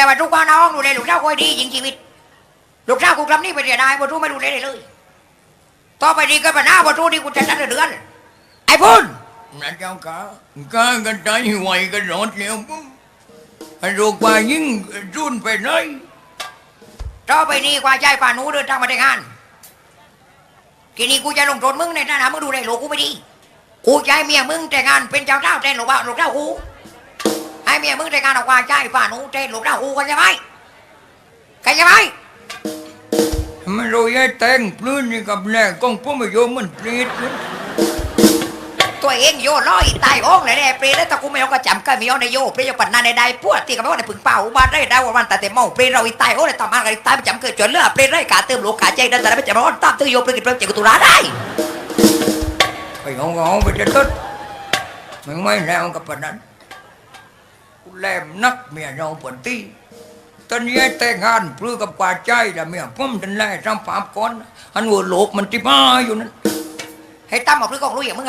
เลยว่าทุกบ้านน้องดูเลยลูกเจ้าคอยดีจริงชีวิต ลูกเจ้ากูกำนี่ไปเรียนได้บ่รู้ไม่ดูเลยเลยต่อไปนี้ก็ปัญหาบ่รู้ที่กูจะจัดเดือนไอ้พุ่นนะเจ้าค่ะก้ากันใจไหวกันรอดแล้วปุ๊บไอ้โรคว่ายิ่งรุนไปไหนต่อไปนี้กว่าใจป่าหนูเดินทางมาได้งานทีนี้กูจะลงโทษมึงในฐานะมึงดูแลลูกกูไม่ดีกูจะให้เมียมึงแต่งงานเป็นเจ้าเจ้าแทนลูกบ่าวลูกเจ้ากูให้ เมียมึงแต่งงานออกว่าใจป่าหนูแทนลูกเจ้ากูกันใช่ไหมกันใช่ไหมไม่รู้ยัยแต่งปลื้นนี่กับแน่กองพ่อมาโยมมันปรีดเลยตัวเองโยร้อยตายโอ่งเลยเนี่ยเปรย์แล้วแต่กูไม่เอาก็จำก็มีเอาในโยเปรย์ปันนาในใดพวกที่กับว่าในผึ่งเป่าอุบานได้ได้ว่าวันแต่แต่เมาเปรย์เราอีตายโอ้เลยต่อมากันตายไปจำเกิดจนเลือดเปรย์ได้กาเติมโลกาใจได้แต่ไม่จำร้อนตามตื้อโยเปรย์กินเปรย์เจ็บกุตุลาได้ไปงงงไปจะต้นไม่ไม่แล้วกับปนนั้น แลมนักเมียเราปวดตีตอนนี้แต่งงานปลื้กับกว่าใจแต่เมียผมทันแลทำฝามก้อนอันวัวโลกมันที่มาอยู่นั่นให้ตั้มออกเพื่อนของรู้อย่างมึงกัน